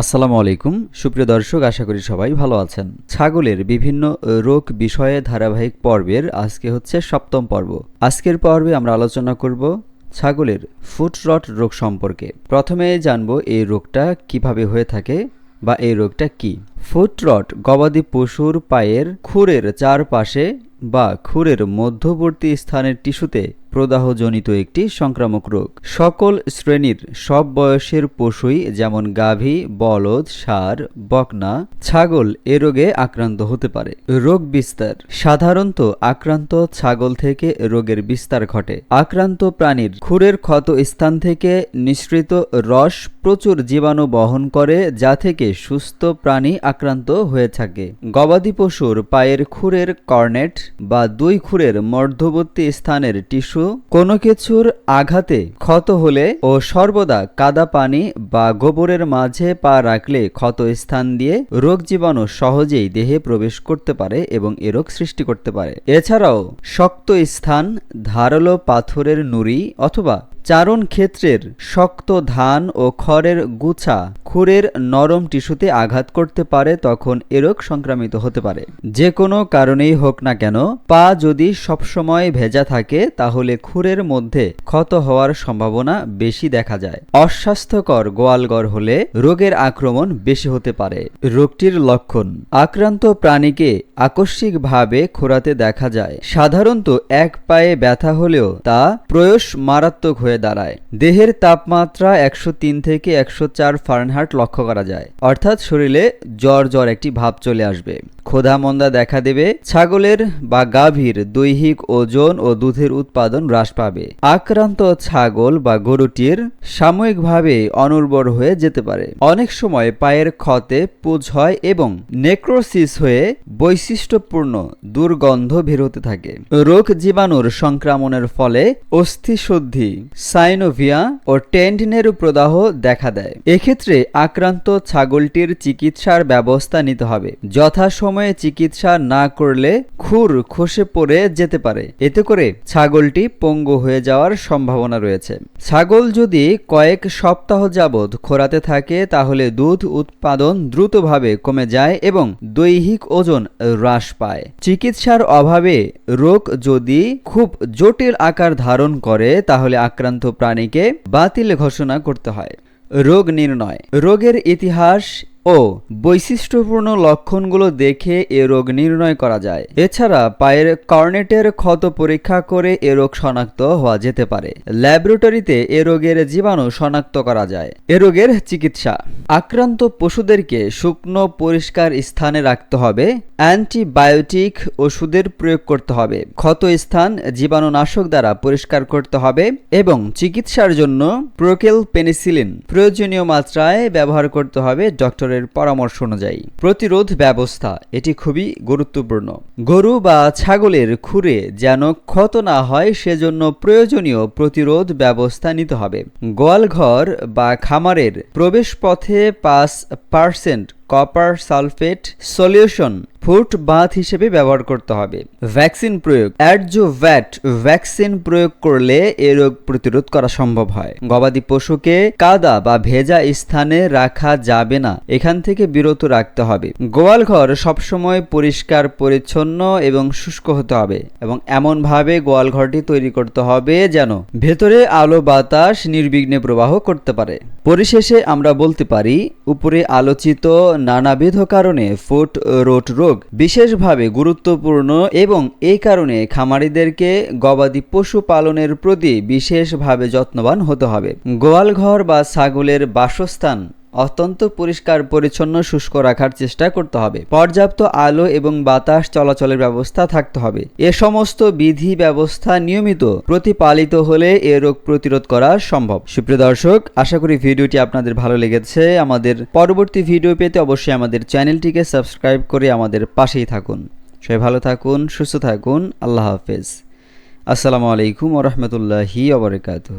আসসালামু আলাইকুম। সুপ্রিয় দর্শক, আশা করি সবাই ভালো আছেন। ছাগলের বিভিন্ন রোগ বিষয়ে ধারাবাহিক পর্বের আজকে হচ্ছে সপ্তম পর্ব। আজকের পর্বে আমরা আলোচনা করব ছাগলের ফুট রট রোগ সম্পর্কে। প্রথমে জানব এই রোগটা কীভাবে হয়ে থাকে বা এই রোগটা কি। ফুট রট গবাদি পশুর পায়ের খুরের চারপাশে বা খুরের মধ্যবর্তী স্থানের টিস্যুতে প্রদাহজনিত একটি সংক্রামক রোগ। সকল শ্রেণির সব বয়সের পশুই যেমন গাভী, বলদ সার বকনা, ছাগল এ রোগে আক্রান্ত হতে পারে। রোগ বিস্তার। সাধারণত আক্রান্ত ছাগল থেকে রোগের বিস্তার ঘটে। আক্রান্ত প্রাণীর খুরের ক্ষত স্থান থেকে নিঃসৃত রস প্রচুর জীবাণু বহন করে, যা থেকে সুস্থ প্রাণী আক্রান্ত হয়ে থাকে। গবাদি পশুর পায়ের খুরের কর্নেট বা দুই খুরের মধ্যবর্তী স্থানের টিস্যু কোনো কিছুর আঘাতে ক্ষত হলে ও সর্বদা কাদা পানি বা গোবরের মাঝে পা রাখলে ক্ষত স্থান দিয়ে রোগ জীবাণু সহজেই দেহে প্রবেশ করতে পারে এবং এ রোগ সৃষ্টি করতে পারে। এছাড়াও শক্ত স্থান, ধারালো পাথরের নুড়ি অথবা চারণ ক্ষেত্রের শক্ত ধান ও খড়ের গুছা খুরের নরম টিস্যুতে আঘাত করতে পারে, তখন এ রোগ সংক্রামিত হতে পারে। যে কোনো কারণেই হোক না কেন, পা যদি সবসময় ভেজা থাকে, তাহলে খুরের মধ্যে ক্ষত হওয়ার সম্ভাবনা বেশি দেখা যায়। অস্বাস্থ্যকর গোয়ালগড় হলে রোগের আক্রমণ বেশি হতে পারে। রোগটির লক্ষণ, আক্রান্ত প্রাণীকে আকস্মিকভাবে খোরাতে দেখা যায়। সাধারণত এক পায়ে ব্যথা হলেও তা প্রয়স মারাত্মক হয়ে দাঁড়ায়। দেহের তাপমাত্রা একশো তিন থেকে একশো চার ফারেনহার্ট লক্ষ্য করা যায়। অর্থাৎ শরীরে জ্বর জ্বর একটি ভাব চলে আসবে। ক্ষুধা মন্দা দেখা দেবে। ছাগলের বা গাভীর দৈহিক ওজন ও দুধের উৎপাদন হ্রাস পাবে। আক্রান্ত ছাগল বা গরুটির সাময়িকভাবে অনুর্বর হয়ে যেতে পারে। অনেক সময় পায়ের ক্ষতে পুজ হয় এবং নেক্রোসিস হয়ে বৈশিষ্ট্যপূর্ণ দুর্গন্ধ বের হতে থাকে। রোগ জীবাণুর সংক্রমণের ফলে অস্থিশুদ্ধি সাইনোভিয়া ও টেন্ডিনের প্রদাহ দেখা দেয়। এক্ষেত্রে আক্রান্ত ছাগলটির চিকিৎসার ব্যবস্থা নিতে হবে। যথাসময়ে চিকিৎসা না করলে খুর খসে পড়ে যেতে পারে। এতে করে ছাগলটি পঙ্গু হয়ে যাওয়ার সম্ভাবনা রয়েছে। ছাগল যদি কয়েক সপ্তাহ যাবৎ খোরাতে থাকে, তাহলে দুধ উৎপাদন দ্রুতভাবে কমে যায় এবং দৈহিক ওজন হ্রাস পায়। চিকিৎসার অভাবে রোগ যদি খুব জটিল আকার ধারণ করে, তাহলে আক্রান্ত প্রাণীকে বাতিল ঘোষণা করতে হয়। রোগ নির্ণয়। রোগের ইতিহাস ও, বৈশিষ্ট্যপূর্ণ লক্ষণগুলো দেখে এ রোগ নির্ণয় করা যায়। এছাড়া পায়ের কর্নেটের ক্ষত পরীক্ষা করে এ রোগ শনাক্ত হওয়া যেতে পারে। ল্যাবরেটরিতে এ রোগের জীবাণু শনাক্ত করা যায়। এ রোগের চিকিৎসা। আক্রান্ত পশুদেরকে শুকনো পরিষ্কার স্থানে রাখতে হবে। অ্যান্টিবায়োটিক ওষুধের প্রয়োগ করতে হবে। ক্ষত স্থান জীবাণুনাশক দ্বারা পরিষ্কার করতে হবে এবং চিকিৎসার জন্য প্রোকেল পেনিসিলিন প্রয়োজনীয় মাত্রায় ব্যবহার করতে হবে ডক্টরের পরামর্শ অনুযায়ী, প্রতিরোধ ব্যবস্থা এটি খুবই গুরুত্বপূর্ণ। গরু বা ছাগলের খুরে যেন ক্ষত না হয়, সেজন্য প্রয়োজনীয় প্রতিরোধ ব্যবস্থা নিতে হবে। গোয়ালঘর বা খামারের প্রবেশ পথে পাঁচ percent copper sulphate solution foot bath হিসেবে ব্যবহার করতে হবে। ভ্যাকসিন প্রয়োগ। অ্যাডজোভ্যাট ভ্যাকসিন প্রয়োগ করলে এ রোগ প্রতিরোধ করা সম্ভব হয়। গবাদি পশুকে কাদা বা ভেজা স্থানে রাখা যাবে না। এখান থেকে বিরত রাখতে হবে। গোয়ালঘর সবসময় পরিষ্কার, পরিচ্ছন্ন এবং শুষ্ক হতে হবে এবং এমনভাবে গোয়ালঘরটি তৈরি করতে হবে যেন ভেতরে আলো বাতাস, নির্বিঘ্নে প্রবাহ করতে পারে। পরিশেষে আমরা বলতে পারি, উপরে আলোচিত নানাবিধ কারণে ফুট, রোট, রোগ বিশেষভাবে গুরুত্বপূর্ণ এবং এই কারণে খামারিদেরকে গবাদি পশু পালনের প্রতি বিশেষভাবে যত্নবান হতে হবে। গোয়ালঘর বা ছাগলের বাসস্থান অত্যন্ত পরিষ্কার, পরিচ্ছন্ন, শুষ্ক রাখার চেষ্টা করতে হবে। পর্যাপ্ত আলো এবং বাতাস চলাচলের ব্যবস্থা থাকতে হবে। এ সমস্ত বিধি ব্যবস্থা নিয়মিত প্রতিপালিত হলে এ রোগ প্রতিরোধ করা সম্ভব। সুপ্রিয় দর্শক, আশা করি ভিডিওটি আপনাদের ভালো লেগেছে। আমাদের পরবর্তী ভিডিও পেতে অবশ্যই আমাদের চ্যানেলটিকে সাবস্ক্রাইব করে আমাদের পাশেই থাকুন। সবাই ভালো থাকুন, সুস্থ থাকুন। আল্লাহ হাফেজ। আসসালামু আলাইকুম ওরহমতুল্লাহি ওবরাকাতুহ